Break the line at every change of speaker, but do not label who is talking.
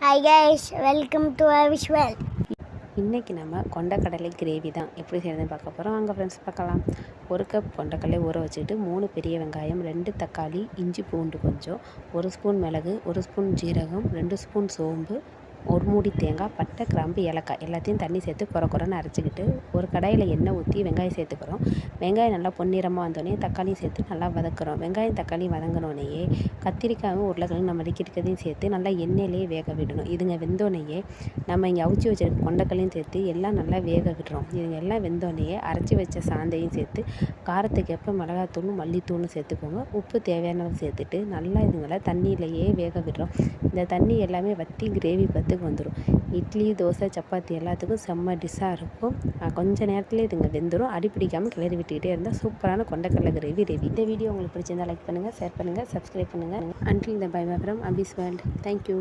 Hi guys welcome to visual
இன்றைக்கி நம்ம கொண்டக்கடலை கிரேவி தான். எப்படி செய்யறதுன்னு பார்க்க போகிறோம் அங்கே ஃப்ரெண்ட்ஸ் பார்க்கலாம். ஒரு கப் கொண்டக்கடலை ஊற வச்சுக்கிட்டு மூணு பெரிய வெங்காயம் ரெண்டு தக்காளி இஞ்சி பூண்டு கொஞ்சம் ஒரு ஸ்பூன் மிளகு ஒரு ஸ்பூன் ஜீரகம் ரெண்டு ஸ்பூன் சோம்பு ஒரு மூடி தேங்காய் பட்டை கிராம்பு ஏலக்காய் எல்லாத்தையும் தண்ணி சேர்த்து குறை குறைன்னு அரைச்சிக்கிட்டு ஒரு கடாயில் எண்ணெய் ஊற்றி வெங்காயம் சேர்த்துக்கிறோம். வெங்காயம் நல்லா பொன்னிறமாக வந்தோடனே தக்காளியும் சேர்த்து நல்லா வதக்குறோம். வெங்காயம் தக்காளி வதங்கினோடனேயே கத்திரிக்காயும் உருளைக்கிழங்கு நம்ம இருக்கிறதையும் சேர்த்து நல்லா எண்ணெயிலேயே வேக விடணும். இதுங்க வெந்தோடனேயே நம்ம இங்கே அவிச்சு வச்சிருக்க கொண்டக்கல்லையும் சேர்த்து எல்லாம் நல்லா வேக விடுறோம். இதுங்க எல்லாம் வெந்தோடனேயே அரைச்சி வச்ச சாந்தையும் சேர்த்து காரத்துக்கு எப்போ மிளகாத்தூளும் மல்லித்தூளும் சேர்த்துக்கோங்க. உப்பு தேவையானது சேர்த்துட்டு நல்லா இதுங்களை தண்ணியிலேயே வேக விடுறோம். இந்த தண்ணி எல்லாமே வற்றி கிரேவி பத்துக்கு வந்துடும் இட்லி தோசை சப்பாத்தி எல்லாத்துக்கும் செம்ம டிஷ்ஷாக இருக்கும். கொஞ்சம் கொஞ்ச நேரத்துலேயே இதுங்க வெந்துடும் அடி பிடிக்காமல் கிளறி விட்டுக்கிட்டே இருந்தால் சூப்பரான கொண்டக்கடலை கிரேவி ரெடி. இந்த வீடியோ உங்களுக்கு பிடிச்சிருந்தால் லைக் பண்ணுங்கள் ஷேர் பண்ணுங்கள் சப்ஸ்கிரைப் பண்ணுங்கள் அன்டில் இந்த bye from Abi's world thank you